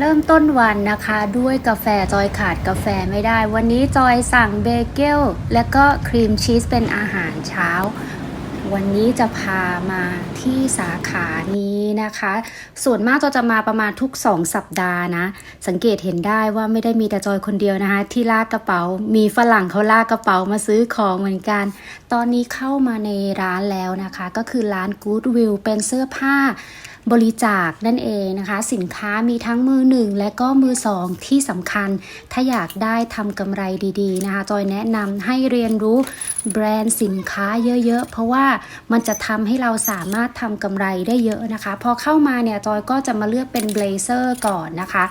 เริ่มต้นวันนะคะด้วยกาแฟจอยขาดกาแฟไม่ได้ วันนี้จอยสั่งเบเกลและก็ครีมชีสเป็นอาหารเช้า วันนี้จะพามาที่สาขานี้นะคะ ส่วนมากจอยจะมาประมาณทุก 2 สัปดาห์นะ สังเกตเห็นได้ว่าไม่ได้มีแต่จอยคนเดียวนะคะ ที่ลากกระเป๋า มีฝรั่งเขาลากกระเป๋ามาซื้อของเหมือนกัน ตอนนี้เข้ามาในร้านแล้วนะคะ ก็คือร้าน Goodwill เป็นเสื้อผ้า บริจาคนั่นเองนะคะ สินค้ามีทั้งมือหนึ่งและก็มือสองที่สำคัญ ถ้าอยากได้ทำกำไรดีๆนะคะจอยแนะนำให้เรียนรู้แบรนด์สินค้าเยอะๆ เพราะว่ามันจะทำให้เราสามารถทำกำไรได้เยอะนะคะ พอเข้ามาเนี่ยจอยก็จะมาเลือกเป็นเบลเซอร์ก่อนนะคะ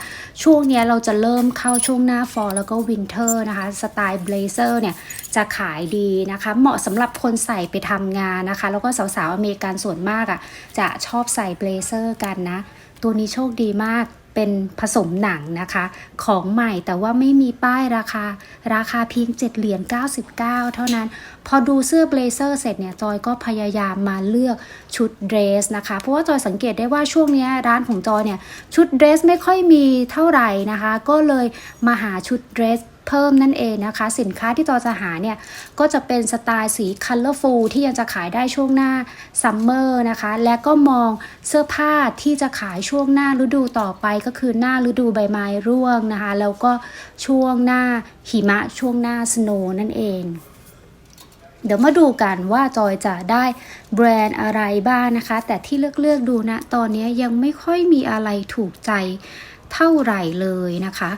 ช่วงนี้เราจะเริ่มเข้าช่วงหน้าฟอลแล้วก็วินเทอร์นะคะสไตล์เบลเซอร์เนี่ยจะขายดีนะคะ เหมาะสำหรับคนใส่ไปทำงานนะคะ แล้วก็สาวๆอเมริกันส่วนมากอะจะชอบใส่เบลเซอร์กันนะ ตัวนี้โชคดีมากเป็นผสมหนังนะคะ ของใหม่แต่ว่าไม่มีป้ายราคา ราคาเพียง 7 เหรียญ99 เท่านั้น พอดูเสื้อเบลเซอร์เสร็จเนี่ย จอยก็พยายามมาเลือกชุดเดรสนะคะ เพราะว่าจอยสังเกตได้ว่าช่วงนี้ร้านของจอยเนี่ย ชุดเดรสไม่ค่อยมีเท่าไหร่นะคะ ก็เลยมาหาชุดเดรส เพิ่มนั่นเองนะคะ สินค้าที่จอจะหาเนี่ยก็จะเป็นสไตล์สี colorful ที่ยังจะขายได้ช่วงหน้าซัมเมอร์นะคะ และก็มองเสื้อผ้าที่จะขายช่วงหน้าฤดูต่อไปก็คือหน้าฤดูใบไม้ร่วงนะคะ แล้วก็ช่วงหน้าหิมะช่วงหน้าสโนว์นั่นเองเดี๋ยวมาดูกันว่าจอยจะได้แบรนด์อะไรบ้างนะคะ แต่ที่เลือกเลือกๆดูนะ ตอนนี้ยังไม่ค่อยมีอะไรถูกใจเท่าไหร่เลยนะคะ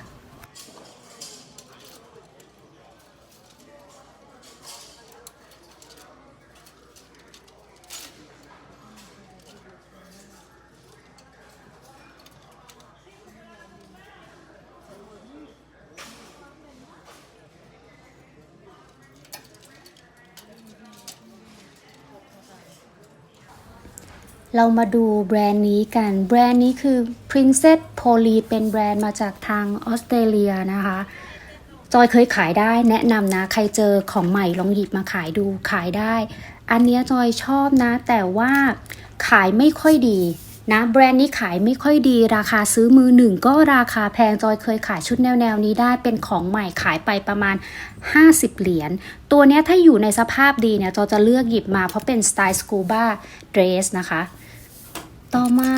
เรามาดูแบรนด์นี้กัน แบรนด์นี้คือ Princess Polly เป็นแบรนด์มาจากทางออสเตรเลียนะคะ จอยเคยขายได้แนะนำนะ ใครเจอของใหม่ลองหยิบมาขายดูขายได้ อันนี้จอยชอบนะ แต่ว่าขายไม่ค่อยดีนะแบรนด์นี้ขายไม่ค่อยดี ราคาซื้อมือหนึ่งก็ราคาแพงจอยเคยขายชุดแนวแนวๆนี้ได้เป็นของใหม่ขายไปประมาณ 50 เหรียญตัวนี้ถ้าอยู่ในสภาพดีเนี่ยจอยจะเลือกหยิบมาเพราะเป็นสไตล์สกูบ้าเดรสนะคะ ต่อมา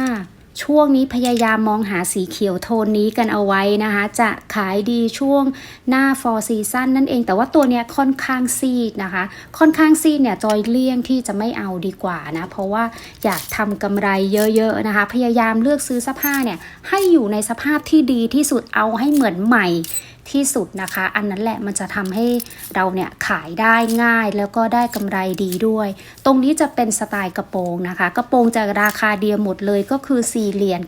ช่วงนี้พยายามมองหาสีเขียวโทนนี้กันเอาไว้นะคะ จะขายดีช่วงหน้า for season นั่นเอง แต่ว่าตัวเนี้ยค่อนข้างซีดนะคะ ค่อนข้างซีดเนี่ยจอยเลี่ยงที่จะไม่เอาดีกว่านะ เพราะว่าอยากทำกำไรเยอะๆนะคะ พยายามเลือกซื้อเสื้อผ้าเนี่ยให้อยู่ในสภาพที่ดีที่สุดเอาให้เหมือนใหม่ ที่สุดนะคะ อันนั้นแหละมันจะทำให้เราเนี่ยขายได้ง่ายแล้วก็ได้กำไรดีด้วย ตรงนี้จะเป็นสไตล์กระโปรงนะคะ กระโปรงจะราคาเดียวหมดเลยก็คือ 4 เหรียญ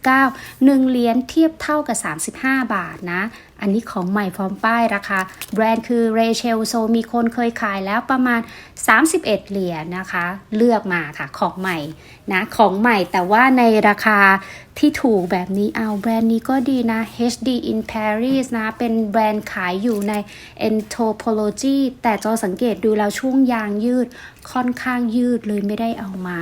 99 1เหรียญเทียบเท่ากับ 35 บาทนะอันนี้ของใหม่พร้อมป้ายราคาแบรนด์คือ Rachel So มีคนเคยขายแล้วประมาณ 31 เหรียญนะคะ เลือกมาค่ะของใหม่ นะของใหม่แต่ว่าในราคาที่ถูกแบบนี้เอาแบรนด์นี้ก็ดีนะ HD in Paris นะ เป็นแบรนด์ขายอยู่ใน Anthropology แต่จอสังเกตดูแล้วช่วงยางยืดค่อนข้างยืดเลยไม่ได้เอามา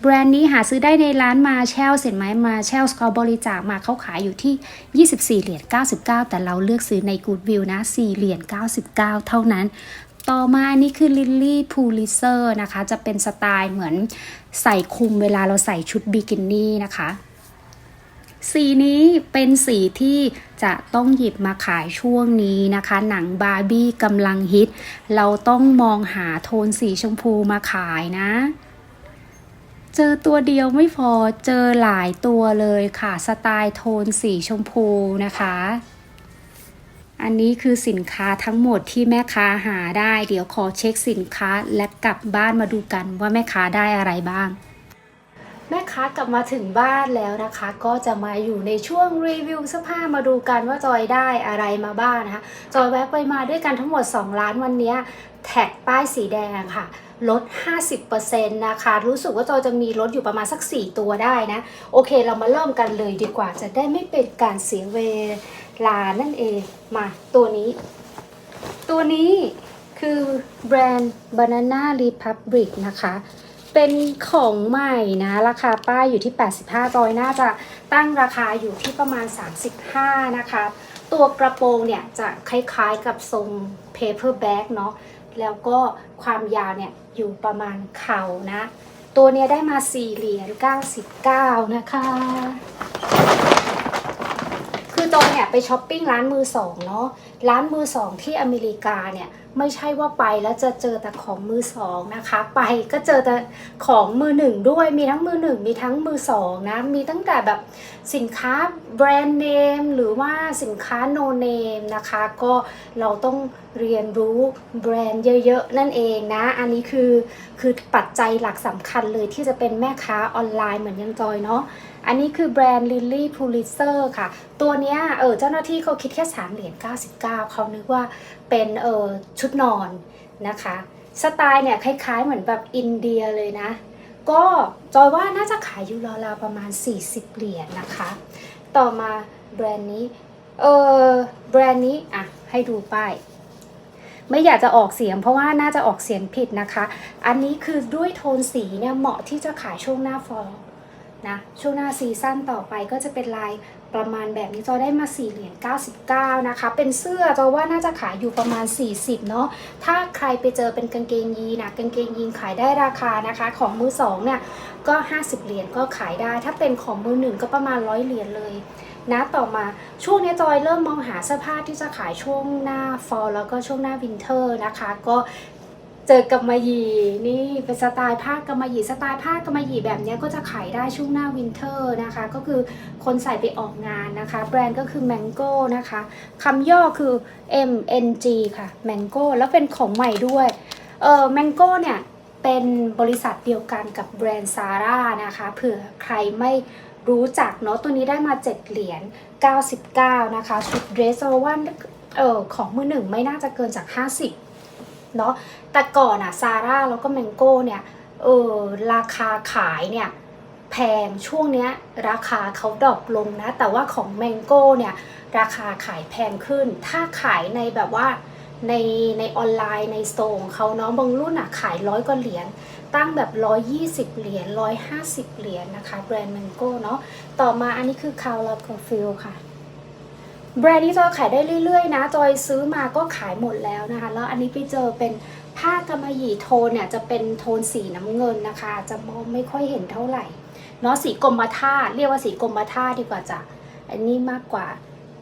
แบรนด์นี้หาซื้อได้ในร้านมาเชลเห็นไหมมาเชลเขาบริจาคมาเขาขายอยู่ที่ 24 เหรียญ 99 แต่เราเลือกซื้อใน Goodwill นะ 4 เหรียญ 99 เท่านั้น ต่อมานนี้คือลิลลี่พูลิเซอร์นะคะ จะเป็นสไตล์เหมือนใส่คุมเวลาเราใส่ชุดบิกินี่นะคะ สีนี้เป็นสีที่จะต้องหยิบมาขายช่วงนี้นะคะ หนังบาร์บี้กำลังฮิต เราต้องมองหาโทนสีชมพูมาขายนะเจอตัวเดียวไม่พอเจอหลายตัวเลยค่ะ สไตล์โทนสีชมพูนะคะ อันนี้คือสินค้าทั้งหมดที่แม่ค้าหาได้ เดี๋ยวขอเช็คสินค้าและกลับบ้านมาดูกันว่าแม่ค้าได้อะไรบ้าง แม่ค้ากลับมาถึงบ้านแล้วนะคะ ก็จะมาอยู่ในช่วงรีวิวเสื้อผ้ามาดูกันว่าจอยได้อะไรมาบ้างนะคะ จอยแวะไปมาด้วยกันทั้งหมด2ล้านวันนี้แท็กป้ายสีแดงค่ะ ลด 50%นะคะ รู้สึกว่าจอยจะมีลดอยู่ประมาณสัก 4 ตัวได้นะ โอเคเรามาเริ่มกันเลยดีกว่า จะได้ไม่เป็นการเสียเวลานั่นเอง มาตัวนี้ ตัวนี้คือแบรนด์ Banana Republic นะคะ เป็นของใหม่นะ ราคาป้ายอยู่ที่ 85จอยน่าจะตั้งราคาอยู่ที่ประมาณ 35 นะคะ ตัวกระโปรงเนี่ยจะคล้ายๆกับทรง paper bag เนาะ แล้วก็ความยาวเนี่ยอยู่ประมาณเข่านะ ตัวเนี้ยได้มา4เหรียญ99 นะคะ คือจอยเนี่ยไปช้อปปิ้งร้านมือสองเนาะร้านมือสองที่อเมริกาเนี่ยไม่ใช่ว่าไปแล้วจะเจอแต่ของมือสองนะคะ ไปก็เจอแต่ของมือหนึ่งด้วยมีทั้งมือหนึ่งมีทั้งมือสองนะมีตั้งแต่แบบสินค้าแบรนด์เนมหรือว่าสินค้าโนเนมนะคะก็เราต้องเรียนรู้แบรนด์เยอะๆ นั่นเองนะ อันนี้คือคือปัจจัยหลักสำคัญเลยที่จะเป็นแม่ค้าออนไลน์เหมือนยังจอยเนาะ อันนี้คือแบรนด์ Lily Pulitzer ค่ะ ตัวเนี้ยเออเจ้าหน้าที่เขาคิดแค่3เหรียญ99 เขานึกว่าเป็นเออชุดนอนนะคะ สไตล์เนี่ยคล้ายๆเหมือนแบบอินเดียเลยนะ ก็จอยว่าน่าจะขายอยู่ราวๆประมาณ 40 เหรียญนะคะ ต่อมาแบรนด์นี้เออแบรนด์นี้อะให้ดูป้ายไม่อยากจะออกเสียงเพราะว่าน่าจะออกเสียงผิดนะคะ อันนี้คือด้วยโทนสีเนี่ยเหมาะที่จะขายช่วงหน้าฟอล นะช่วงหน้าซีซั่นต่อไปก็จะเป็นลายประมาณแบบนี้จอได้มา4เหรียญ99 นะคะ เป็นเสื้อจอว่าน่าจะขายอยู่ประมาณ 40 เนาะถ้าใครไปเจอเป็นกางเกงยีนนะกางเกงยีนขายได้ราคานะคะ ของมือสองเนี่ยก็ 50 เหรียญก็ขายได้ ถ้าเป็นของมือหนึ่งก็ประมาณ 100 เหรียญเลยนะต่อมาช่วงนี้จอยเริ่มมองหาเสื้อผ้าที่จะขายช่วงหน้าฟอลแล้วก็ช่วงหน้าวินเทอร์นะคะ ก็ เจอกำมะหยี่นี่เป็นสไตล์ผ้ากำมะหยี่สไตล์ผ้ากำมะหยี่แบบนี้ก็จะขายได้ช่วงหน้าวินเทอร์นะคะ ก็คือคนใส่ไปออกงานนะคะ แบรนด์ก็คือ Mango นะคะคำย่อคือ MNG ค่ะ Mango แล้วเป็นของใหม่ด้วยเออ Mango เนี่ยเป็นบริษัทเดียวกันกับแบรนด์ซาร่านะคะเผื่อใครไม่รู้จักเนาะตัวนี้ได้มา 7 เหรียญ 99 นะคะ ชุดเดรสโอวันเออของมือหนึ่งไม่น่าจะเกินจาก 50 เนาะแต่ก่อนอะซาร่าแล้วก็แมงโก้เนี่ยเออราคาขายเนี่ยแพงช่วงเนี้ยราคาเขาดรอปลงนะ แต่ว่าของแมงโก้เนี่ยราคาขายแพงขึ้น ถ้าขายในแบบว่าในในออนไลน์ในโตร์ของเขาเนาะบางรุ่นอะขายร้อยกว่าเหรียญตั้งแบบ 120 เหรียญ 150 เหรียญนะคะ แบรนด์แมงโก้เนาะ ต่อมาอันนี้คือคาวลาคอฟิลค่ะ แบรนด์นี้จอยขายได้เรื่อยๆนะ จอยซื้อมาก็ขายหมดแล้วนะคะ แล้วอันนี้ไปเจอเป็นผ้ากำมะหยี่โทนเนี่ยจะเป็นโทนสีน้ำเงินนะคะ จะมองไม่ค่อยเห็นเท่าไหร่เนาะสีกรมท่าเรียกว่าสีกรมท่าดีกว่าจ้ะอันนี้มากกว่า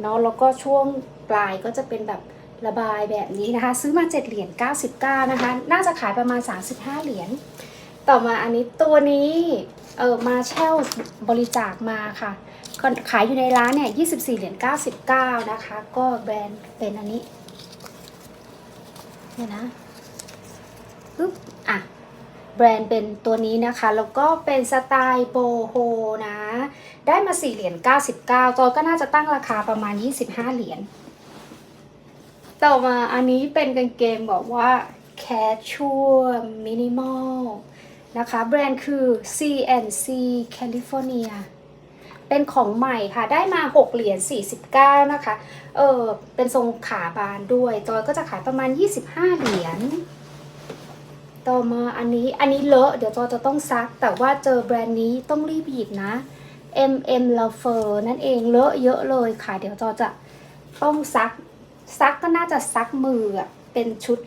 เนาะแล้วก็ช่วงปลายก็จะเป็นแบบระบายแบบนี้นะคะ ซื้อมา 7 เหรียญ99 นะคะ น่าจะขายประมาณ 35 เหรียญต่อมาอันนี้ตัวนี้เออมาเช่ลบริจาคมาค่ะ ขายอยู่ในร้านเนี่ย24เหรียญ99 นะคะ ก็แบรนด์เป็นอันนี้เนี่ยนะปึ๊บอะแบรนด์เป็นตัวนี้นะคะ แล้วก็เป็นสไตล์โบโฮนะ ได้มา4เหรียญ99 ตัวก็น่าจะตั้งราคาประมาณ 25 เหรียญต่อมาอันนี้เป็นกางเกงบอกว่า casual minimal นะคะ แบรนด์คือ CNC California เป็นของใหม่ค่ะ ได้มา 6 เหรียญ49 นะคะ เออเป็นทรงขาบานด้วย จอยก็จะขายประมาณ 25 เหรียญ ต่อมาอันนี้ อันนี้เลอะ เดี๋ยวจอยจะต้องซัก แต่ว่าเจอแบรนด์นี้ต้องรีบหยิบนะ MM l a f e r นั่นเอง เลอะเยอะเลยค่ะ เดี๋ยวจอจะต้องซัก ซักก็น่าจะซักมือเป็นชุด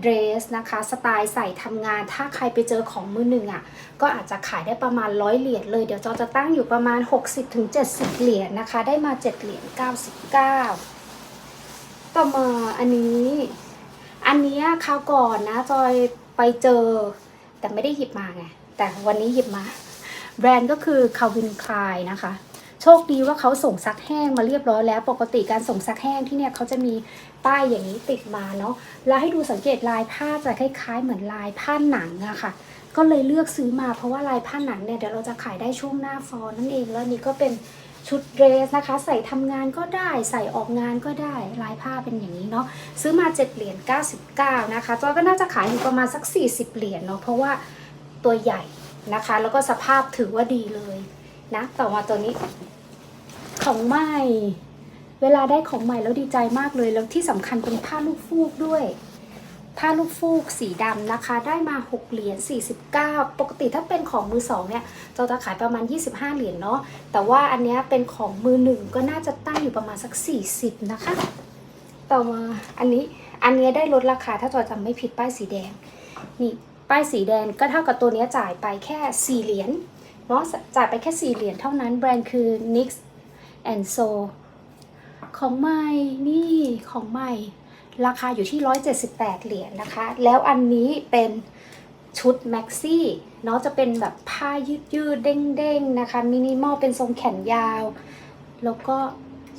เดรสนะคะสไตล์ใส่ทำงานถ้าใครไปเจอของมือหนึ่งอะก็อาจจะขายได้ประมาณร้อยเหรียญเลย เดี๋ยวจอจะตั้งอยู่ประมาณ 60-70 เหรียญนะคะ ได้มา 7 เหรียญ99 ต่อมาอันนี้ อันนี้คราวก่อนนะจอยไปเจอ แต่ไม่ได้หยิบมาไง แต่วันนี้หยิบมา แบรนด์ก็คือ Calvin Klein นะคะ โชคดีว่าเขาส่งซักแห้งมาเรียบร้อยแล้ว ปกติการส่งซักแห้งที่เนี่ยเขาจะมีป้ายอย่างนี้ติดมาเนาะแล้วให้ดูสังเกตลายผ้าจะคล้ายๆ เหมือนลายผ้าหนังอะค่ะ ก็เลยเลือกซื้อมาเพราะว่าลายผ้าหนังเนี่ยเดี๋ยวเราจะขายได้ช่วงหน้าฟอลนั่นเองแล้วนี่ก็เป็นชุดเดรสนะคะ ใส่ทำงานก็ได้ใส่ออกงานก็ได้ลายผ้าเป็นอย่างนี้เนาะซื้อมา7เหรียญ99 นะคะจอยก็น่าจะขายอยู่ประมาณสัก 40 เหรียญเนาะเพราะว่าตัวใหญ่นะคะ แล้วก็สภาพถือว่าดีเลย นะต่อมาตัวนี้ ของใหม่ เวลาได้ของใหม่แล้วดีใจมากเลยแล้วที่สำคัญเป็นผ้าลูกฟูกด้วย ผ้าลูกฟูกสีดำนะคะ ได้มา 6 เหรียญ49 ปกติถ้าเป็นของมือสองเนี่ยเราจะขายประมาณ 25 เหรียญเนาะแต่ว่าอันเนี้ยเป็นของมือหนึ่งก็น่าจะตั้งอยู่ประมาณสัก 40 นะคะ ต่อมาอันนี้อันเนี้ยได้ลดราคาถ้าจอจำไม่ผิดป้ายสีแดงนี่ป้ายสีแดงก็เท่ากับตัวเนี้ยจ่ายไปแค่ 4 เหรียญ เนาะจ่ายไปแค่ 4 เหรียญเท่านั้น แบรนด์คือ NYX and So ของใหม่นี่ของใหม่ ราคาอยู่ที่ 178 เหรียญนะคะ แล้วอันนี้เป็นชุดแม็กซี่เนาะจะเป็นแบบผ้ายืดยืดๆเด้งๆนะคะมินิมอลเป็นทรงแขนยาว แล้วก็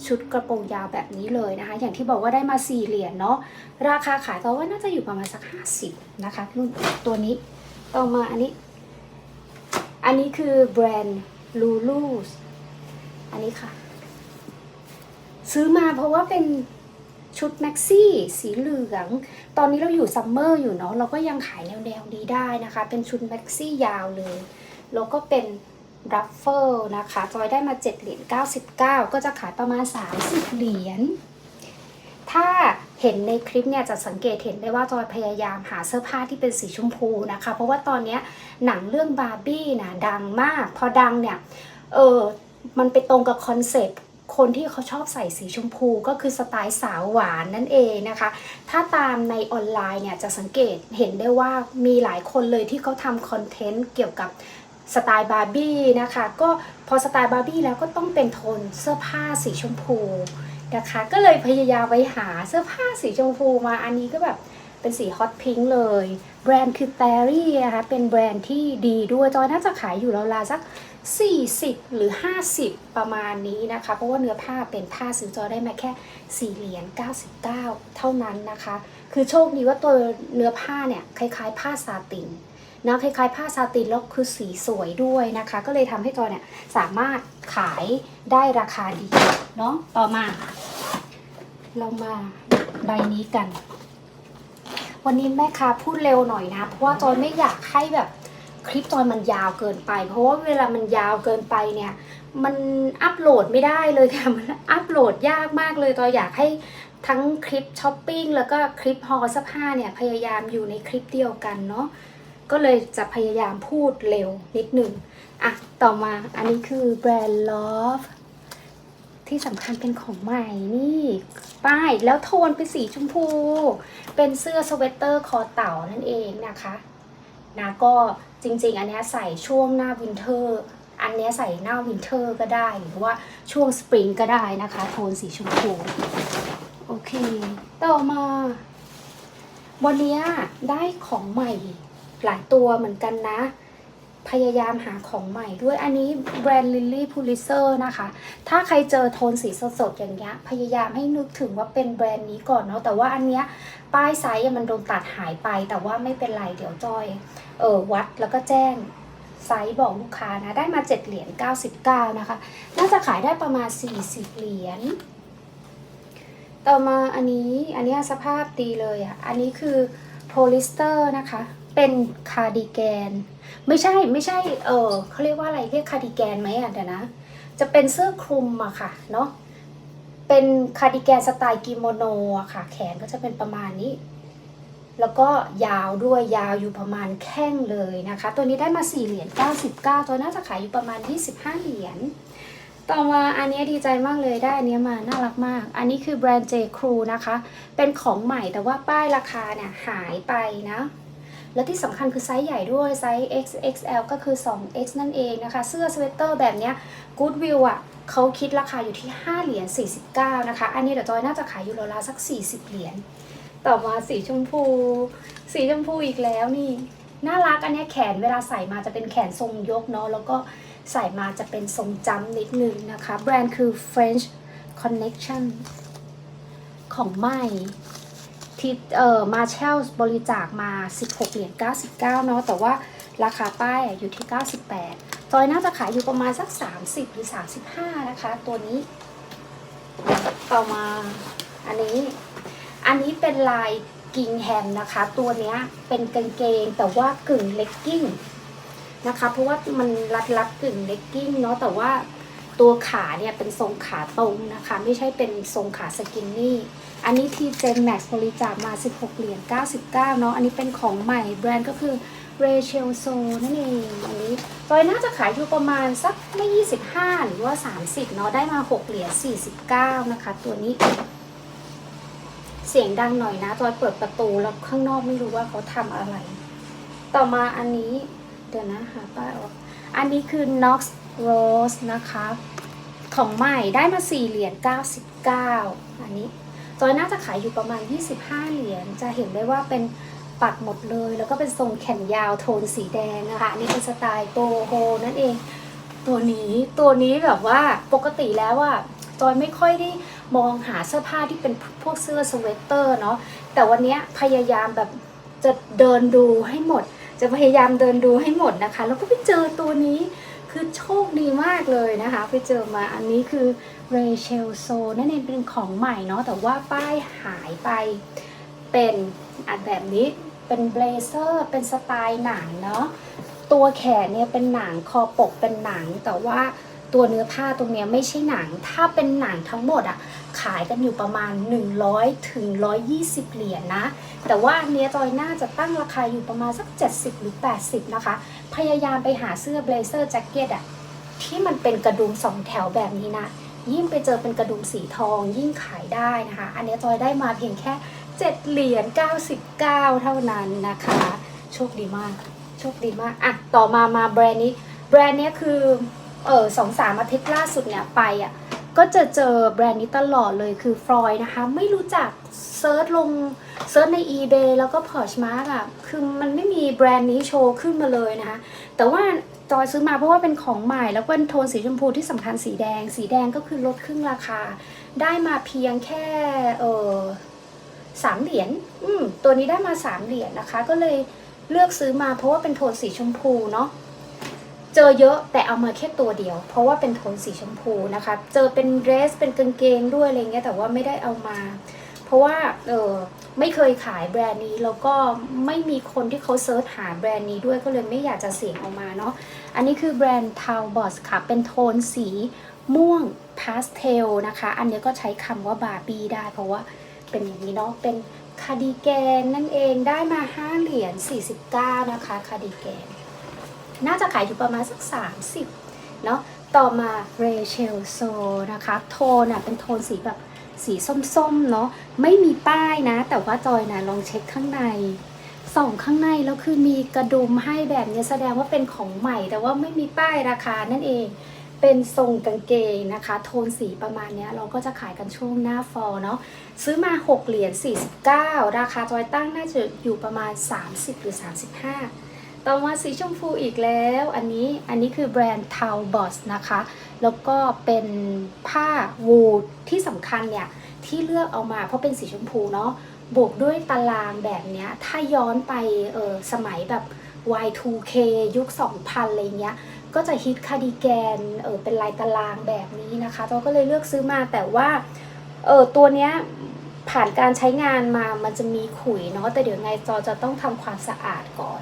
ชุดกระโปรงยาวแบบนี้เลยนะคะ อย่างที่บอกว่าได้มา 4 เหรียญเนาะราคาขายก็ว่าน่าจะอยู่ประมาณสัก 50 นะคะรุ่นตัวนี้ต่อมาอันนี้ อันนี้คือแบรนด์ Lulu อันนี้ค่ะ ซื้อมาเพราะว่าเป็นชุดแม็กซี่สีเหลือง ตอนนี้เราอยู่ซัมเมอร์อยู่เนาะเราก็ยังขายแนวแนวๆนี้ได้นะคะ เป็นชุดแม็กซี่ยาวเลย แล้วก็เป็นรัฟเฟิลนะคะ จอยได้มา 7 เหรียญ 99 ก็จะขายประมาณ 30 เหรียญ ถ้า เห็นในคลิปเนี่ยจะสังเกตเห็นได้ว่าจอยพยายามหาเสื้อผ้าที่เป็นสีชมพูนะคะ เพราะว่าตอนนี้หนังเรื่องบาร์บี้นะดังมาก พอดังเนี่ยเออมันไปตรงกับคอนเซปต์คนที่เขาชอบใส่สีชมพูก็คือสไตล์สาวหวานนั่นเองนะคะ ถ้าตามในออนไลน์เนี่ยจะสังเกตเห็นได้ว่ามีหลายคนเลยที่เขาทำคอนเทนต์เกี่ยวกับสไตล์บาร์บี้นะคะ ก็พอสไตล์บาร์บี้แล้วก็ต้องเป็นโทนเสื้อผ้าสีชมพู นะคะ ก็เลยพยายามไปหาเสื้อผ้าสีชมพูมาอันนี้ก็แบบเป็นสีฮอตพิงค์เลย แบรนด์คือ t e r r y นะคะเป็นแบรนด์ที่ดีด้วยจอยน่าจะขายอยู่ราวๆสัก 40 หรือ 50 ประมาณนี้นะคะ เพราะว่าเนื้อผ้าเป็นผ้าซื้อจอได้มาแค่4เหรียญ99 เท่านั้นนะคะ คือโชคดีว่าตัวเนื้อผ้าเนี่ยคล้ายๆ ผ้าซาติน นะคล้ายๆ ผ้าซาตินแล้วคือสีสวยด้วยนะคะ ก็เลยทำให้จอยเนี่ยสามารถขายได้ราคาดีเนาะต่อมา เรามาใบนี้กัน วันนี้แม่ค้าพูดเร็วหน่อยนะเพราะว่าจอยไม่อยากให้แบบคลิปจอยมันยาวเกินไป เพราะว่าเวลามันยาวเกินไปเนี่ยมันอัปโหลดไม่ได้เลยค่ะ มันอัปโหลดยากมากเลยจอยอยากให้ทั้งคลิปช้อปปิ้งแล้วก็คลิปฮอลเสื้อผ้าเนี่ย พยายามอยู่ในคลิปเดียวกันเนาะ ก็เลยจะพยายามพูดเร็วนิดหนึ่งอะ ต่อมาอันนี้คือแบรนด์ Love ที่สำคัญเป็นของใหม่นี่ ป้ายแล้วโทนเป็นสีชมพู เป็นเสื้อสเวตเตอร์คอเต่านั่นเองนะคะนะก็จริงๆ อันนี้ใส่ช่วงหน้าวินเทอร์ อันนี้ใส่หน้าวินเทอร์ก็ได้ หรือว่าช่วงสปริงก็ได้นะคะ โทนสีชมพู โอเค ต่อมา วันนี้ได้ของใหม่ หลายตัวเหมือนกันนะ พยายามหาของใหม่ด้วยอันนี้แบรนด์ Lily Pulitzer นะคะ ถ้าใครเจอโทนสีสดๆอย่างเงี้ยพยายามให้นึกถึงว่าเป็นแบรนด์นี้ก่อนเนาะแต่ว่าอันเนี้ยป้ายไซส์มันโดนตัดหายไป แต่ว่าไม่เป็นไรเดี๋ยวจอยเออวัดแล้วก็แจ้งไซส์บอกลูกค้านะ ได้มา 7 เหรียญ 99 นะคะ น่าจะขายได้ประมาณ 40 เหรียญ ต่อมาอันนี้ อันนี้สภาพดีเลยอะ อันนี้คือโพลิสเตอร์นะคะ เป็นคาร์ดิแกน ไม่ใช่ไม่ใช่ เออเขาเรียกว่าอะไรเรียกคาร์ดิแกนไหมอะเดี๋ยวนะ จะเป็นเสื้อคลุมอะค่ะเนาะเป็นคาร์ดิแกนสไตล์กิโมโนอะค่ะ แขนก็จะเป็นประมาณนี้ แล้วก็ยาวด้วยยาวอยู่ประมาณแข้งเลยนะคะ ตัวนี้ได้มา 4 เหรียญ99 ตัวน่าจะขายอยู่ประมาณ 25 เหรียญต่อมาอันนี้ดีใจมากเลยได้อันนี้มาน่ารักมาก อันนี้คือแบรนด์ J Crew นะคะ เป็นของใหม่แต่ว่าป้ายราคาเนี่ยหายไปนะ และที่สำคัญคือไซส์ใหญ่ด้วยไซส์ XXL ก็คือ 2X นั่นเองนะคะ เสื้อสเวตเตอร์แบบนี้ Goodwill อะเขาคิดราคาอยู่ที่ 5 เหรียญ 49 นะคะ อันนี้เดี๋ยวจอยน่าจะขายอยู่ราวๆสัก 40 เหรียญ ต่อมาสีชมพู สีชมพูอีกแล้วนี่ น่ารักอันนี้แขนเวลาใส่มาจะเป็นแขนทรงยกเนาะ แล้วก็ใส่มาจะเป็นทรงจำนิดนึงนะคะ แบรนด์คือ French Connection ของใหม่ ที่เอ่อมาเชลบริจาคมา 16 เหรียญ 99 เนาะ แต่ว่าราคาป้ายอยู่ที่ 98 จอยน่าจะขายอยู่ประมาณสัก 30 หรือ 35 นะคะ ตัวนี้ต่อมาอันนี้ อันนี้เป็นลายกิงแฮมนะคะ ตัวเนี้ยเป็นกางเกงแต่ว่ากึ่งเลกกิ้งนะคะ เพราะว่ามันรัดรัดกึ่งเลกกิ้งเนาะ แต่ว่า ตัวขาเนี่ยเป็นทรงขาตรงนะคะ ไม่ใช่เป็นทรงขาสกินนี่ อันนี้ที่เจนแม็กซ์บริจาคมา 16 เหรียญ99 เนาะอันนี้เป็นของใหม่แบรนด์ก็คือ r a c h e l So นั่นเองอันนี้จอยน่าจะขายอยู่ประมาณสักไม่ 25 หรือว่า 30 เนาะได้มา 6 เหรียญ49 นะคะ ตัวนี้ เสียงดังหน่อยนะจอยเปิดประตูแล้วข้างนอกไม่รู้ว่าเขาทำอะไร ต่อมาอันนี้ เดี๋ยวนะหาป้ายออกอันนี้คือ Knox Rose นะคะ ของใหม่ได้มา 4 เหรียญ99 อันนี้จอยน่าจะขายอยู่ประมาณ 25 เหรียญ จะเห็นได้ว่าเป็นปักหมดเลย แล้วก็เป็นทรงแขนยาวโทนสีแดงนะคะ อันนี้เป็นสไตล์โตโฮนั่นเอง ตัวนี้ตัวนี้แบบว่าปกติแล้วอะจอยไม่ค่อยได้มองหาเสื้อผ้าที่เป็นพวกเสื้อสเวตเตอร์เนาะ แต่วันนี้พยายามแบบจะเดินดูให้หมด จะพยายามเดินดูให้หมดนะคะ แล้วก็ไปเจอตัวนี้ คือโชคดีมากเลยนะคะ ไปเจอมาอันนี้คือ r a c h e l So นั่นเองเป็นของใหม่เนาะแต่ว่าป้ายหายไปเป็นอันแบบนี้เป็นเบลเซอร์เป็นสไตล์หนังเนาะตัวแขนเนี่ยเป็นหนังคอปกเป็นหนัง แต่ว่าตัวเนื้อผ้าตรงเนี้ยไม่ใช่หนัง ถ้าเป็นหนังทั้งหมดอะ ขายกันอยู่ประมาณ 100ถึง120 เหรียญนะแต่ว่าอันเนี้ยจอยน่าจะตั้งราคาอยู่ประมาณสัก 70 หรือ 80 นะคะ พยายามไปหาเสื้อเบลเซอร์แจ็คเก็ตอะที่มันเป็นกระดุมสองแถวแบบนี้นะ ยิ่งไปเจอเป็นกระดุมสีทองยิ่งขายได้นะคะ อันนี้จอยได้มาเพียงแค่ 7 เหรียญ99 เท่านั้นนะคะ โชคดีมาก โชคดีมากอะต่อมามาแบรนด์นี้ แบรนด์นี้คือเออสองสามอาทิตย์ล่าสุดเนี่ยไปอะ ก็จะเจอแบรนด์นี้ตลอดเลยคือฟรอยนะคะ ไม่รู้จักเซิร์ชลงเซิร์ชใน eBay แล้วก็ Poshmark อะคือมันไม่มีแบรนด์นี้โชว์ขึ้นมาเลยนะคะ แต่ว่าจอยซื้อมาเพราะว่าเป็นของใหม่ แล้วก็เป็นโทนสีชมพูที่สำคัญสีแดง สีแดงก็คือลดครึ่งราคา ได้มาเพียงแค่เออสามเหรียญอืมตัวนี้ได้มาสามเหรียญนะคะ ก็เลยเลือกซื้อมาเพราะว่าเป็นโทนสีชมพูเนาะ เจอเยอะแต่เอามาแค่ตัวเดียว เพราะว่าเป็นโทนสีชมพูนะคะ เจอเป็นเดรสเป็นกางเกงด้วยอะไรเงี้ยแต่ว่าไม่ได้เอามา เพราะว่าเออไม่เคยขายแบรนด์นี้แล้วก็ไม่มีคนที่เขาเซิร์ชหาแบรนด์นี้ด้วยก็เลยไม่อยากจะเสี่ยงเอามาเนาะอันนี้คือแบรนด์ t a l b o t ค่ะ เป็นโทนสีม่วงพาสเทลนะคะ อันนี้ก็ใช้คำว่าบาร์บี้ได้ เพราะว่าเป็นอย่างนี้เนาะเป็นคาดิแกนนั่นเองได้มา 5 เหรียญ49 นะคะคาดิแกน น่าจะขายอยู่ประมาณสัก 30เนาะต่อมา Rachel So นะคะโทนอะเป็นโทนสีแบบสีส้มๆเนาะไม่มีป้ายนะ แต่ว่าจอยนะลองเช็คข้างในส่องข้างในแล้วคือมีกระดุมให้แบบนี้แสดงว่าเป็นของใหม่ แต่ว่าไม่มีป้ายราคานั่นเองเป็นทรงกางเกงนะคะ โทนสีประมาณเนี้ยเราก็จะขายกันช่วงหน้าฟอลเนาะซื้อมา 6 เหรียญ49 ราคาจอยตั้งน่าจะอยู่ประมาณ 30 หรือ 35 ต่อมาสีชมพูอีกแล้ว อันนี้ อันนี้คือแบรนด์ t a l b o t นะคะ แล้วก็เป็นผ้าวูลที่สำคัญเนี่ย ที่เลือกเอามาเพราะเป็นสีชมพูเนาะ บวกด้วยตารางแบบเนี้ย ถ้าย้อนไปเออสมัยแบบ Y2K ยุค 2000 อะไรเงี้ย ก็จะฮิตคาร์ดิแกนเออเป็นลายตารางแบบนี้นะคะเราก็เลยเลือกซื้อมาแต่ว่าเออตัวเนี้ยผ่านการใช้งานมามันจะมีขุยเนาะแต่เดี๋ยวไงจอจะต้องทำความสะอาดก่อน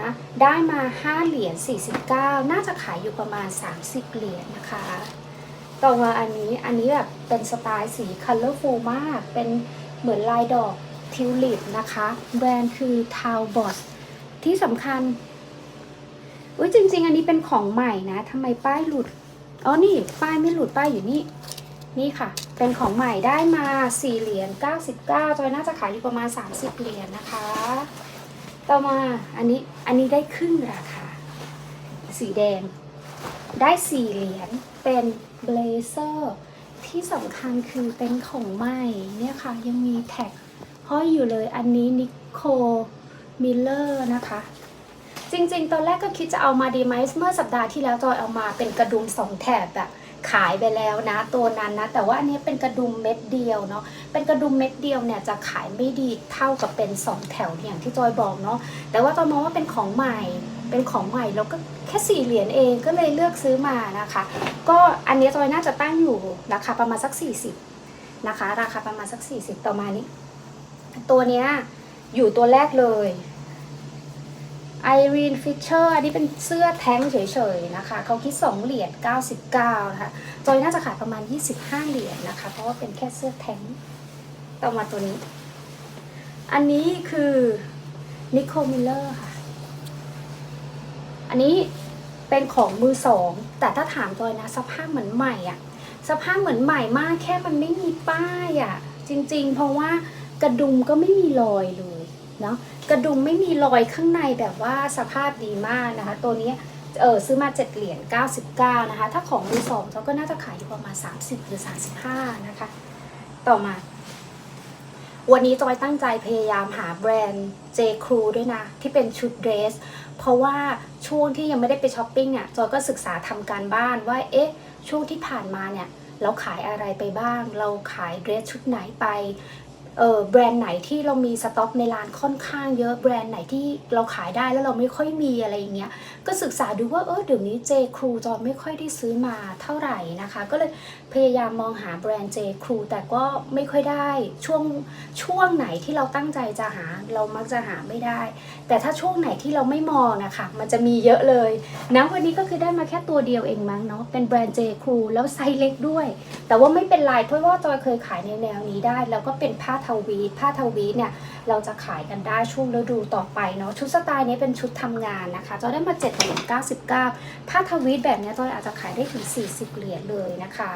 นะได้มา 5 เหรียญ49 น่าจะขายอยู่ประมาณ 30 เหรียญนะคะต่อมาอันนี้อันนี้แบบเป็นสไตล์สี colorful มาก เป็นเหมือนลายดอกทิวลิปนะคะ แบรนด์คือ t a l b o t ที่สำคัญอุ้ยจริง ๆ อันนี้เป็นของใหม่นะทำไมป้ายหลุดอ๋อนี่ป้ายไม่หลุดป้ายอยู่นี่นี่ค่ะ เป็นของใหม่ได้มา 4 เหรียญ 99จอยน่าจะขายอยู่ประมาณ 30 เหรียญนะคะ ต่อมาอันนี้อันนี้ได้ครึ่งราคา สีแดง ได้4เหรียญเป็นเบลเซอร์ที่สำคัญคือเป็นของใหม่เนี่ยค่ะ ยังมีแท็กห้อยอยู่เลยอันนี้นิโคมิลเลอร์นะคะ จริงๆ ตอนแรกก็คิดจะเอามาดีไหมเมื่อสัปดาห์ที่แล้วจอยเอามาเป็นกระดุมสองแถบแบบ ขายไปแล้วนะตัวนั้นนะ แต่ว่าอันนี้เป็นกระดุมเม็ดเดียวเนาะเป็นกระดุมเม็ดเดียวเนี่ยจะขายไม่ดีเท่ากับเป็นสองแถวอย่างที่จอยบอกเนาะแต่ว่าตอนมองว่าเป็นของใหม่เป็นของใหม่แล้วก็แค่สี่เหรียญเองก็เลยเลือกซื้อมานะคะ ก็อันนี้จอยน่าจะตั้งอยู่ราคาประมาณสัก 40นะคะ ราคาประมาณสัก 40 ต่อมานี้ ตัวเนี้ยอยู่ตัวแรกเลย ไอรีนฟิชเชอร์อันนี้เป็นเสื้อแท้งเฉยๆนะคะ เขาคิด 2 เหรียญ99 นะคะ จอยน่าจะขายประมาณ 25 เหรียญนะคะ เพราะว่าเป็นแค่เสื้อแท้งต่อมาตัวนี้ อันนี้คือนิโคมิลเลอร์ค่ะ อันนี้เป็นของมือสอง แต่ถ้าถามจอยนะสภาพเหมือนใหม่อะสภาพเหมือนใหม่มากแค่มันไม่มีป้ายอะจริงๆ เพราะว่ากระดุมก็ไม่มีรอยเลยเนาะ กระดุมไม่มีรอยข้างในแบบว่าสภาพดีมากนะคะ ตัวนี้เออซื้อมา7เหรียญ99 นะคะ ถ้าของมือสองเขาก็น่าจะขายอยู่ประมาณ 30 หรือ 35 นะคะ ต่อมา วันนี้จอยตั้งใจพยายามหาแบรนด์ J. Crew ด้วยนะ ที่เป็นชุดเดรส เพราะว่าช่วงที่ยังไม่ได้ไปช้อปปิ้งเนี่ยจอยก็ศึกษาทำการบ้านว่า เอ๊ะ ช่วงที่ผ่านมาเนี่ย เราขายอะไรไปบ้าง เราขายเดรสชุดไหนไป แบรนด์ไหนที่เรามีสต็อกในร้านค่อนข้างเยอะแบรนด์ไหนที่เราขายได้แล้วเราไม่ค่อยมีอะไรอย่างเงี้ยก็ศึกษาดูว่าเออเดี๋ยวนี้เจครูจอนไม่ค่อยได้ซื้อมาเท่าไหร่นะคะ ก็เลยพยายามมองหาแบรนด์เจครูแต่ก็ไม่ค่อยได้ช่วงช่วงไหนที่เราตั้งใจจะหาเรามักจะหาไม่ได้ แต่ถ้าช่วงไหนที่เราไม่มองนะคะ มันจะมีเยอะเลยนะวันนี้ก็คือได้มาแค่ตัวเดียวเองมั้งเนาะเป็นแบรนด์ J. Crew แล้วไซส์เล็กด้วย แต่ว่าไม่เป็นไรเพราะว่าจอยเคยขายในแนวนี้ได้ แล้วก็เป็นผ้าทวีตผ้าทวีตเนี่ยเราจะขายกันได้ช่วงฤดูต่อไปเนาะชุดสไตล์นี้เป็นชุดทำงานนะคะจอยได้มา7เหรียญ99ผ้าทวีตแบบนี้จอยอาจจะขายได้ถึง 40 เหรียญเลยนะคะ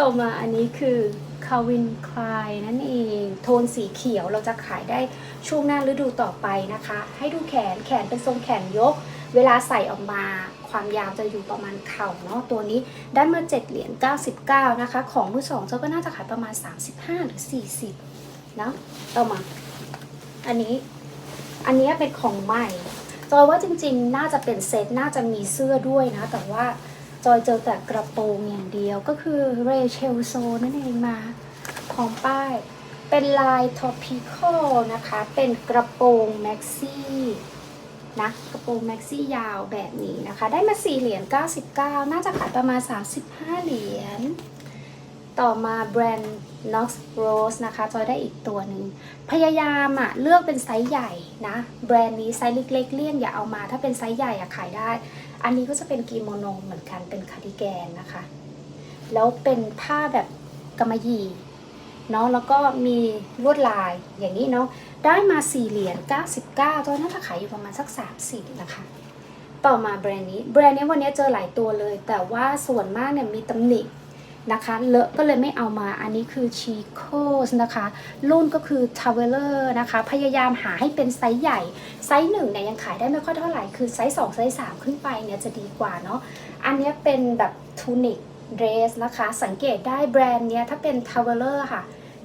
ต่อมาอันนี้คือคาวินคลายนั่นเอง โทนสีเขียวเราจะขายได้ช่วงหน้าฤดูต่อไปนะคะ ให้ดูแขนแขนเป็นทรงแขนยก เวลาใส่ออกมาความยาวจะอยู่ประมาณเข่าเนาะตัวนี้ได้มา 7 เหรียญ99 นะคะ ของมือสองเจ้าก็น่าจะขายประมาณ 35 หรือ 40เนาะต่อมา อันนี้อันนี้เป็นของใหม่จอยว่าจริงๆ น่าจะเป็นเซตน่าจะมีเสื้อด้วยนะ แต่ว่า จอยเจอแต่กระโปรงอย่างเดียวก็คือเรเชลโซนั่นเองมาพร้อมป้ายเป็นลายทอปิคอนะคะ เป็นกระโปรงแม็กซี่นะกระโปรงแม็กซี่ยาวแบบนี้นะคะ ได้มา 4 เหรียญ 99 น่าจะขายประมาณ 35 เหรียญ ต่อมาแบรนด์ Knox Rose นะคะ จอยได้อีกตัวหนึ่ง พยายามอะเลือกเป็นไซส์ใหญ่นะ แบรนด์นี้ไซส์เล็กๆเลี่ยงอย่าเอามา ถ้าเป็นไซส์ใหญ่อะขายได้ อันนี้ก็จะเป็นกิโมโนเหมือนกันเป็นคาร์ดิแกนนะคะ แล้วเป็นผ้าแบบกำมะหยี่เนาะแล้วก็มีลวดลายอย่างนี้เนาะได้มา4เหรียญ99 ตัวน่าจะขายอยู่ประมาณสัก 30 นะคะ ต่อมาแบรนด์นี้ แบรนด์นี้วันนี้เจอหลายตัวเลย แต่ว่าส่วนมากเนี่ยมีตำหนิ นะคะเลอะก็เลยไม่เอามาอันนี้คือ c h i c o s นะคะรุ่นก็คือ t a v e l e r นะคะพยายามหาให้เป็นไซส์ใหญ่ ไซส์หนึ่งเนี่ยยังขายได้ไม่ค่อยเท่าไหร่ คือไซส์2ไซส์3ขึ้นไปเนี่ยจะดีกว่าเนาะอันนี้เป็นแบบทูนิกเดรสนะคะ สังเกตได้แบรนด์เนี้ยถ้าเป็น t a v e l e r ค่ะ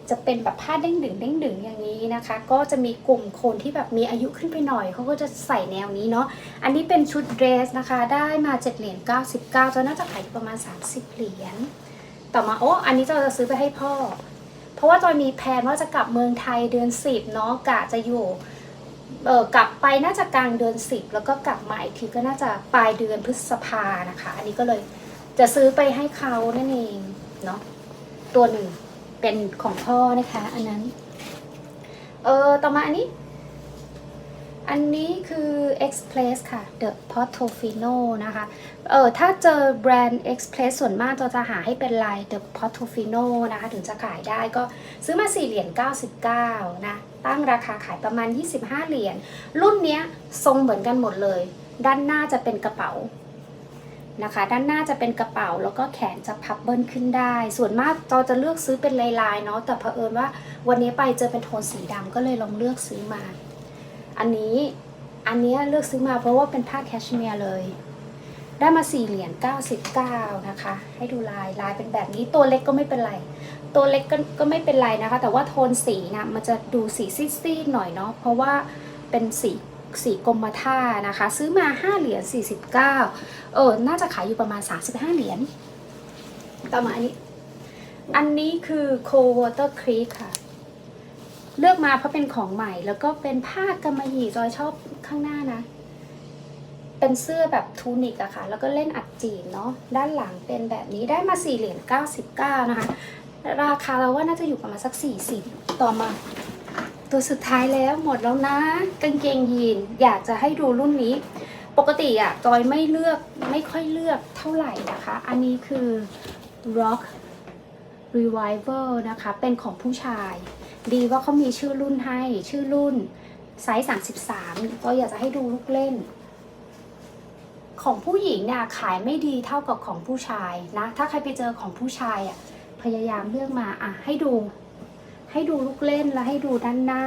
จะเป็นแบบผ้าเด้งดึงเด้งดึงอย่างนี้นะคะ ก็จะมีกลุ่มคนที่แบบมีอายุขึ้นไปหน่อย เขาก็จะใส่แนวนี้เนาะอันนี้เป็นชุดเดรสนะคะ ได้มา7เหรียญ99จะน่าจะขายประมาณ 30 เหรียญ ต่อมาโอ้อันนี้จอยจะซื้อไปให้พ่อ เพราะว่าจอยมีแผนว่าจะกลับเมืองไทยเดือนสิบเนาะกะจะอยู่เออกลับไปน่าจะกลางเดือนสิบแล้วก็กลับมาอีกทีก็น่าจะปลายเดือนพฤษภานะคะ อันนี้ก็เลยจะซื้อไปให้เขานั่นเองเนาะตัวหนึ่งเป็นของพ่อนะคะ อันนั้น เออต่อมาอันนี้ อันนี้คือ Express ค่ะ The Portofino นะคะ เออถ้าเจอแบรนด์ Express ส่วนมากเราจะหาให้เป็นลาย The Portofino นะคะ ถึงจะขายได้ก็ซื้อมา4เหรียญ99 นะ ตั้งราคาขายประมาณ 25 เหรียญ รุ่นเนี้ยทรงเหมือนกันหมดเลย ด้านหน้าจะเป็นกระเป๋านะคะ ด้านหน้าจะเป็นกระเป๋าแล้วก็แขนจะพับเบิ้ลขึ้นได้ ส่วนมากเราจะเลือกซื้อเป็นลายๆเนาะ แต่เผอิญว่าวันนี้ไปเจอเป็นโทนสีดำก็เลยลองเลือกซื้อมา อันนี้อันนี้เลือกซื้อมาเพราะว่าเป็นผ้าแคชเมียร์เลย ได้มา4เหรียญ99นะคะ ให้ดูลายลายเป็นแบบนี้ตัวเล็กก็ไม่เป็นไร ตัวเล็กก็ก็ไม่เป็นไรนะคะ แต่ว่าโทนสีนะมันจะดูสีซีดๆหน่อยเนาะเพราะว่าเป็นสีสีกรมท่านะคะ ซื้อมา 5 เหรียญ49 เออ น่าจะขายอยู่ประมาณ 35 เหรียญต่อมาอันนี้ อันนี้คือ Cold Water Creek ค่ะ เลือกมาเพราะเป็นของใหม่ แล้วก็เป็นผ้ากำมะหยี่จอยชอบข้างหน้านะ เป็นเสื้อแบบทูนิกอะค่ะ แล้วก็เล่นอัดจีนเนาะด้านหลังเป็นแบบนี้ได้มา4เหรียญ99นะคะ ราคาเราว่าน่าจะอยู่ประมาณสัก40ต่อมา ตัวสุดท้ายแล้วหมดแล้วนะกางเกงยีนอยากจะให้ดูรุ่นนี้ ปกติอะจอยไม่เลือกไม่ค่อยเลือกเท่าไหร่นะคะ อันนี้คือ Rock Revival นะคะ เป็นของผู้ชาย ดีว่าเขามีชื่อรุ่นให้ชื่อรุ่นไซส์ 33 ก็อยากจะให้ดูลูกเล่น ของผู้หญิงเนี่ยขายไม่ดีเท่ากับของผู้ชายนะ ถ้าใครไปเจอของผู้ชายอะพยายามเลือกมาอะให้ดู ให้ดูลูกเล่นแล้วให้ดูด้านหน้า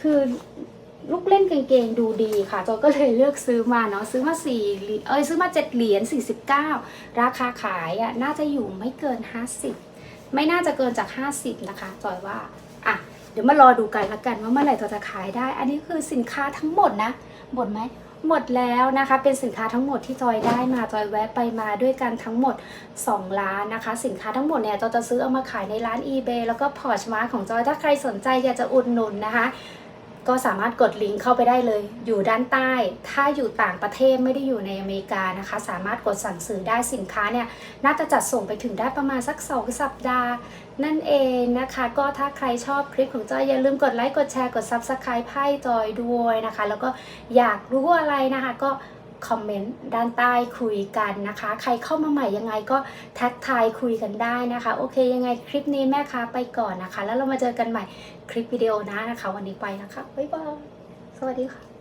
คือลูกเล่นกางเกงดูดีค่ะจอยก็เลยเลือกซื้อมาเนาะซื้อมาสี่เอ้ยซื้อมาเจ็ดเหรียญสี่สิบเก้าราคาขายอะน่าจะอยู่ไม่เกินห้าสิบไม่น่าจะเกินจากห้าสิบนะคะจอยว่า ดี๋ยวมารอดูกันละกันว่าเมื่อไหร่เราจะขายได้ อันนี้คือสินค้าทั้งหมดนะ หมดไหมหมดแล้วนะคะ เป็นสินค้าทั้งหมดที่จอยได้มาจอยแวะไปมาด้วยกันทั้งหมด 2 ล้านนะคะ สินค้าทั้งหมดเนี่ยจอยจะซื้อเอามาขายในร้าน eBay แล้วก็พอร์ชมาของจอยถ้าใครสนใจอยากจะอุดหนุนนะคะ ก็สามารถกดลิงก์เข้าไปได้เลย อยู่ด้านใต้ ถ้าอยู่ต่างประเทศไม่ได้อยู่ในอเมริกานะคะ สามารถกดสั่งซื้อได้สินค้าเนี่ยน่าจะจัดส่งไปถึงได้ประมาณสัก 2 สัปดาห์ นั่นเองนะคะ ก็ถ้าใครชอบคลิปของจอยอย่าลืมกดไลค์กดแชร์กด Subscribe ให้จอยด้วยนะคะ แล้วก็อยากรู้อะไรนะคะก็ คอมเมนต์ด้านใต้คุยกันนะคะ ใครเข้ามาใหม่ยังไงก็แท็กทายคุยกันได้นะคะ โอเคยังไงคลิปนี้แม่ค้าไปก่อนนะคะ แล้วเรามาเจอกันใหม่คลิปวิดีโอหน้านะคะ วันนี้ไปนะคะ บ๊ายบาย สวัสดีค่ะ